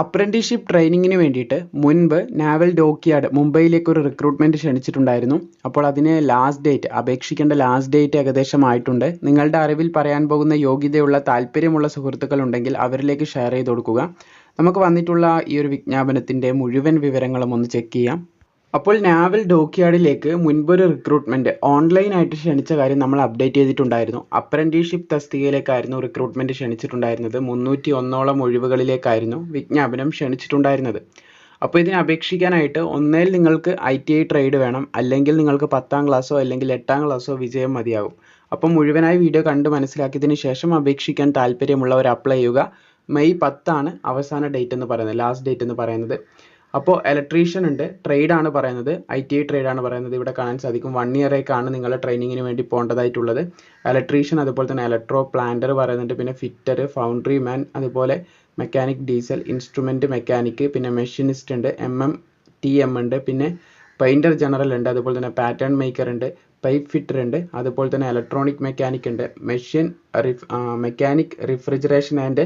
Apprenticeship ട്രെയിനിങ്ങിന് വേണ്ടിയിട്ട് മുൻപ് നാവൽ ഡോക്യാർഡ് മുംബൈയിലേക്ക് ഒരു റിക്രൂട്ട്മെന്റ് ക്ഷണിച്ചിട്ടുണ്ടായിരുന്നു. അപ്പോൾ അതിന് ലാസ്റ്റ് ഡേറ്റ് അപേക്ഷിക്കേണ്ട ലാസ്റ്റ് ഡേറ്റ് ഏകദേശം ആയിട്ടുണ്ട് നിങ്ങളുടെ അറിവിൽ പറയാൻ പോകുന്ന യോഗ്യതയുള്ള താല്പര്യമുള്ള സുഹൃത്തുക്കൾ ഉണ്ടെങ്കിൽ അവരിലേക്ക് ഷെയർ ചെയ്ത് കൊടുക്കുക. നമുക്ക് വന്നിട്ടുള്ള ഈ ഒരു വിജ്ഞാപനത്തിന്റെ മുഴുവൻ വിവരങ്ങളും ഒന്ന് ചെക്ക് ചെയ്യാം. അപ്പോൾ നാവൽ ഡോക്യാർഡിലേക്ക് മുൻപൊരു റിക്രൂട്ട്മെന്റ് ഓൺലൈനായിട്ട് ക്ഷണിച്ച കാര്യം നമ്മൾ അപ്ഡേറ്റ് ചെയ്തിട്ടുണ്ടായിരുന്നു. അപ്രന്റീസ്ഷിപ്പ് തസ്തികയിലേക്കായിരുന്നു റിക്രൂട്ട്മെന്റ് ക്ഷണിച്ചിട്ടുണ്ടായിരുന്നത്. മുന്നൂറ്റി ഒന്നോളം ഒഴിവുകളിലേക്കായിരുന്നു വിജ്ഞാപനം ക്ഷണിച്ചിട്ടുണ്ടായിരുന്നത്. അപ്പോൾ ഇതിനെ അപേക്ഷിക്കാനായിട്ട് ഒന്നേൽ നിങ്ങൾക്ക് ഐ ടി ഐ ട്രേഡ് വേണം അല്ലെങ്കിൽ നിങ്ങൾക്ക് പത്താം ക്ലാസ്സോ അല്ലെങ്കിൽ എട്ടാം ക്ലാസ്സോ വിജയം മതിയാകും അപ്പോൾ മുഴുവനായി വീഡിയോ കണ്ട് മനസ്സിലാക്കിയതിന് ശേഷം അപേക്ഷിക്കാൻ താല്പര്യമുള്ളവർ അപ്ലൈ ചെയ്യുക. മെയ് പത്താണ് അവസാന ഡേറ്റ് എന്ന് പറയുന്നത് ലാസ്റ്റ് ഡേറ്റ് എന്ന് പറയുന്നത്. അപ്പോൾ ഇലക്ട്രീഷ്യൻ ഉണ്ട് ട്രേഡ് ആണ് പറയുന്നത് ഐ ടി ഐ ട്രേഡ് ആണ് പറയുന്നത്. ഇവിടെ കാണാൻ സാധിക്കും. വൺ ഇയറേക്കാണ് നിങ്ങൾ ട്രെയിനിങ്ങിന് വേണ്ടി പോകേണ്ടതായിട്ടുള്ളത്. ഇലക്ട്രീഷ്യൻ അതുപോലെ തന്നെ ഇലക്ട്രോ പ്ലാന്റർ പറയുന്നുണ്ട്. പിന്നെ ഫിറ്റർ ഫൗണ്ടറി മാൻ അതുപോലെ മെക്കാനിക് ഡീസൽ ഇൻസ്ട്രുമെന്റ് മെക്കാനിക്ക് പിന്നെ മെഷീനിസ്റ്റ് ഉണ്ട് എം എം ടി എം ഉണ്ട് പിന്നെ പെയിന്റർ ജനറൽ ഉണ്ട് അതുപോലെ തന്നെ പാറ്റേൺ മേക്കർ ഉണ്ട് പൈപ്പ് ഫിറ്റർ ഉണ്ട് അതുപോലെ തന്നെ ഇലക്ട്രോണിക് മെക്കാനിക് ഉണ്ട് machine mechanic refrigeration and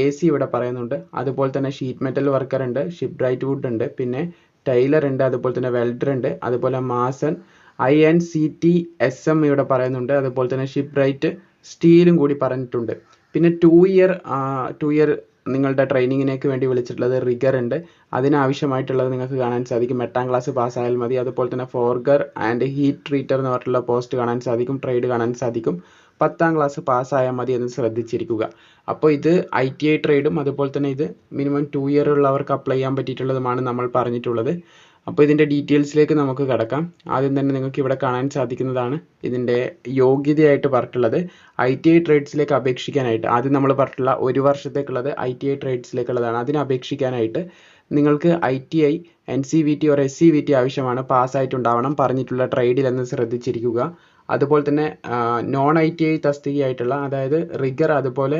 A C ഇവിടെ പറയുന്നുണ്ട്. അതുപോലെ തന്നെ ഷീറ്റ് മെറ്റൽ വർക്കർ ഉണ്ട് ഷിപ്പ് റൈറ്റ് വുഡ് ഉണ്ട് പിന്നെ ടൈലർ ഉണ്ട് അതുപോലെ തന്നെ വെൽഡർ ഉണ്ട് അതുപോലെ mason I N C T S M ഇവിടെ പറയുന്നുണ്ട് അതുപോലെ തന്നെ ഷിപ്പ് റൈറ്റ് സ്റ്റീലും കൂടി പറഞ്ഞിട്ടുണ്ട്. പിന്നെ ടു ഇയർ ടു ഇയർ നിങ്ങളുടെ ട്രെയിനിങ്ങിനേക്ക് വേണ്ടി വിളിച്ചിട്ടുള്ളത് റിഗർ ഉണ്ട്. അതിനാവശ്യമായിട്ടുള്ളത് നിങ്ങൾക്ക് കാണാൻ സാധിക്കും. എട്ടാം ക്ലാസ് പാസ്സായാൽ മതി. അതുപോലെ തന്നെ ഫോർഗർ ആൻഡ് ഹീറ്റ് ട്രീറ്റർ എന്ന് പറഞ്ഞിട്ടുള്ള പോസ്റ്റ് കാണാൻ സാധിക്കും ട്രേഡ് കാണാൻ സാധിക്കും. പത്താം ക്ലാസ് പാസ്സായാൽ മതി എന്ന് ശ്രദ്ധിച്ചിരിക്കുക. അപ്പോൾ ഇത് ഐ ടി ഐ ട്രേഡും അതുപോലെ തന്നെ ഇത് മിനിമം ടു ഇയർ ഉള്ളവർക്ക് അപ്ലൈ ചെയ്യാൻ പറ്റിയിട്ടുള്ളതുമാണ് നമ്മൾ പറഞ്ഞിട്ടുള്ളത്. അപ്പോൾ ഇതിന്റെ ഡീറ്റെയിൽസിലേക്ക് നമുക്ക് കടക്കാം. ആദ്യം തന്നെ നിങ്ങൾക്ക് ഇവിടെ കാണാൻ സാധിക്കുന്നതാണ് ഇതിന്റെ യോഗ്യതയായിട്ട് പറഞ്ഞിട്ടുള്ളത്. ഐ ടി ഐ ട്രേഡ്സിലേക്ക് അപേക്ഷിക്കാനായിട്ട് ആദ്യം നമ്മൾ പറഞ്ഞിട്ടുള്ള ഒരു വർഷത്തേക്കുള്ളത് ഐ ടി ഐ ട്രേഡ്സിലേക്കുള്ളതാണ് അതിന് അപേക്ഷിക്കാനായിട്ട് നിങ്ങൾക്ക് I T I N C V T or S C V T ആവശ്യമാണ്. പാസ്സായിട്ടുണ്ടാവണം. പറഞ്ഞിട്ടുള്ള ട്രേഡിൽ എന്ന് ശ്രദ്ധിച്ചിരിക്കുക. അതുപോലെ തന്നെ നോൺ ഐ ടി ഐ തസ്തികയായിട്ടുള്ള അതായത് റിഗർ അതുപോലെ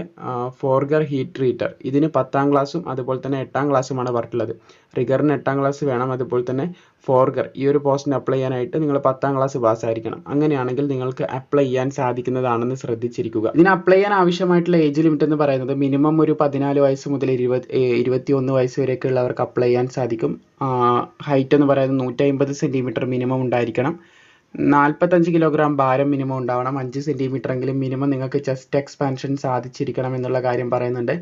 ഫോർഗർ ഹീറ്റ് ട്രീറ്റർ ഇതിന് പത്താം ക്ലാസ്സും അതുപോലെ തന്നെ എട്ടാം ക്ലാസ്സുമാണ് പറഞ്ഞിട്ടുള്ളത്. റിഗറിന് എട്ടാം ക്ലാസ് വേണം അതുപോലെ തന്നെ ഫോർഗർ ഈ ഒരു പോസ്റ്റിന് അപ്ലൈ ചെയ്യാനായിട്ട് നിങ്ങൾ പത്താം ക്ലാസ് പാസ്സായിരിക്കണം അങ്ങനെയാണെങ്കിൽ നിങ്ങൾക്ക് അപ്ലൈ ചെയ്യാൻ സാധിക്കുന്നതാണെന്ന് ശ്രദ്ധിച്ചിരിക്കുക. ഇതിന് അപ്ലൈ ചെയ്യാൻ ആവശ്യമായിട്ടുള്ള ഏജ് ലിമിറ്റ് എന്ന് പറയുന്നത് മിനിമം ഒരു പതിനാല് വയസ്സ് മുതൽ ഇരുപത് ഇരുപത്തി ഒന്ന് വയസ്സ് വരെയൊക്കെ ഉള്ളവർക്ക് അപ്ലൈ ചെയ്യാൻ സാധിക്കും. ഹൈറ്റ് എന്ന് പറയുന്നത് നൂറ്റി അമ്പത് സെന്റിമീറ്റർ മിനിമം ഉണ്ടായിരിക്കണം. നാൽപ്പത്തഞ്ച് കിലോഗ്രാം ഭാരം മിനിമം ഉണ്ടാവണം. അഞ്ച് എങ്കിലും മിനിമം നിങ്ങൾക്ക് ചെസ്റ്റ് എക്സ്പാൻഷൻ സാധിച്ചിരിക്കണം എന്നുള്ള കാര്യം പറയുന്നുണ്ട്.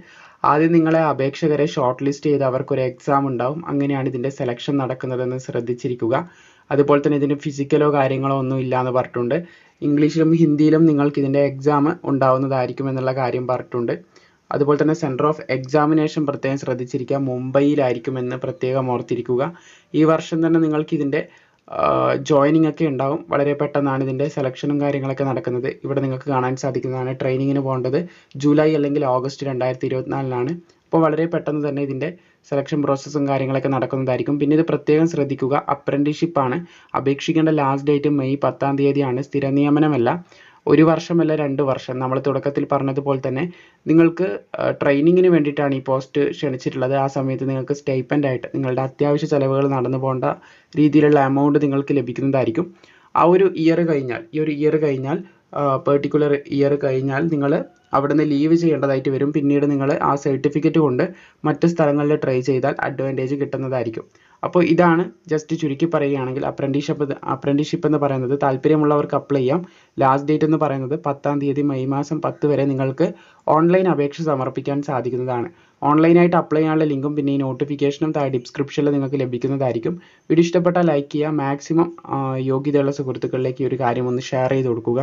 ആദ്യം നിങ്ങളെ അപേക്ഷകരെ ഷോർട്ട് ലിസ്റ്റ് ചെയ്ത് അവർക്കൊരു എക്സാം ഉണ്ടാവും. അങ്ങനെയാണ് ഇതിന്റെ സെലക്ഷൻ നടക്കുന്നതെന്ന് ശ്രദ്ധിച്ചിരിക്കുക. അതുപോലെ തന്നെ ഇതിന് ഫിസിക്കലോ കാര്യങ്ങളോ ഒന്നും ഇല്ല എന്ന് പറഞ്ഞിട്ടുണ്ട്. ഇംഗ്ലീഷിലും ഹിന്ദിയിലും നിങ്ങൾക്ക് ഇതിന്റെ എക്സാം ഉണ്ടാവുന്നതായിരിക്കും എന്നുള്ള കാര്യം പറഞ്ഞിട്ടുണ്ട്. അതുപോലെ തന്നെ സെന്റർ ഓഫ് എക്സാമിനേഷൻ പ്രത്യേകം ശ്രദ്ധിച്ചിരിക്കുക. മുംബൈയിലായിരിക്കുമെന്ന് പ്രത്യേകം ഓർത്തിരിക്കുക. ഈ വർഷം തന്നെ നിങ്ങൾക്ക് ഇതിന്റെ ജോയിനിങ് ഒക്കെ ഉണ്ടാവും. വളരെ പെട്ടെന്നാണ് ഇതിന്റെ സെലക്ഷനും കാര്യങ്ങളൊക്കെ നടക്കുന്നത്. ഇവിടെ നിങ്ങൾക്ക് കാണാൻ സാധിക്കുന്നതാണ് ട്രെയിനിങ്ങിന് പോകേണ്ടത് ജൂലൈ അല്ലെങ്കിൽ ഓഗസ്റ്റ് രണ്ടായിരത്തി ഇരുപത്തിനാലിനാണ് അപ്പോൾ വളരെ പെട്ടെന്ന് തന്നെ ഇതിന്റെ സെലക്ഷൻ പ്രോസസ്സും കാര്യങ്ങളൊക്കെ നടക്കുന്നതായിരിക്കും. പിന്നെ ഇത് പ്രത്യേകം ശ്രദ്ധിക്കുക അപ്രന്റീസ്ഷിപ്പ് ആണ്. അപേക്ഷിക്കേണ്ട ലാസ്റ്റ് ഡേറ്റ് മെയ് പത്താം തീയതിയാണ്. സ്ഥിര നിയമനമല്ല. ഒരു വർഷമല്ല രണ്ട് വർഷം. നമ്മൾ തുടക്കത്തിൽ പറഞ്ഞതുപോലെ തന്നെ നിങ്ങൾക്ക് ട്രെയിനിങ്ങിന് വേണ്ടിയിട്ടാണ് ഈ പോസ്റ്റ് ക്ഷണിച്ചിട്ടുള്ളത്. ആ സമയത്ത് നിങ്ങൾക്ക് സ്റ്റൈപ്പന്റ് ആയിട്ട് നിങ്ങളുടെ അത്യാവശ്യ ചിലവുകൾ നടന്നു പോകേണ്ട രീതിയിലുള്ള എമൗണ്ട് നിങ്ങൾക്ക് ലഭിക്കുന്നതായിരിക്കും. ആ ഒരു ഇയർ കഴിഞ്ഞാൽ ഈ ഒരു ഇയർ കഴിഞ്ഞാൽ പെർട്ടിക്കുലർ ഇയർ കഴിഞ്ഞാൽ നിങ്ങൾ അവിടുന്ന് ലീവ് ചെയ്യേണ്ടതായിട്ട് വരും. പിന്നീട് നിങ്ങൾ ആ സർട്ടിഫിക്കറ്റ് കൊണ്ട് മറ്റ് സ്ഥലങ്ങളിൽ ട്രൈ ചെയ്താൽ അഡ്വാന്റേജ് കിട്ടുന്നതായിരിക്കും. അപ്പോൾ ഇതാണ് ജസ്റ്റ് ചുരുക്കി പറയുകയാണെങ്കിൽ അപ്രന്റീഷിപ്പ് അപ്രന്റീഷിപ്പ് എന്ന് പറയുന്നത്. താല്പര്യമുള്ളവർക്ക് അപ്ലൈ ചെയ്യാം. ലാസ്റ്റ് ഡേറ്റ് എന്ന് പറയുന്നത് പത്താം തീയതി മെയ് മാസം പത്ത് വരെ നിങ്ങൾക്ക് ഓൺലൈൻ അപേക്ഷ സമർപ്പിക്കാൻ സാധിക്കുന്നതാണ്. ഓൺലൈനായിട്ട് അപ്ലൈ ചെയ്യാനുള്ള ലിങ്കും പിന്നെ ഈ നോട്ടിഫിക്കേഷനും താഴെ ഡിസ്ക്രിപ്ഷനിൽ നിങ്ങൾക്ക് ലഭിക്കുന്നതായിരിക്കും. വീഡിയോ ഇഷ്ടപ്പെട്ടാൽ ലൈക്ക് ചെയ്യുക. മാക്സിമം യോഗ്യതയുള്ള സുഹൃത്തുക്കളിലേക്ക് ഈ ഒരു കാര്യം ഒന്ന് ഷെയർ ചെയ്ത് കൊടുക്കുക.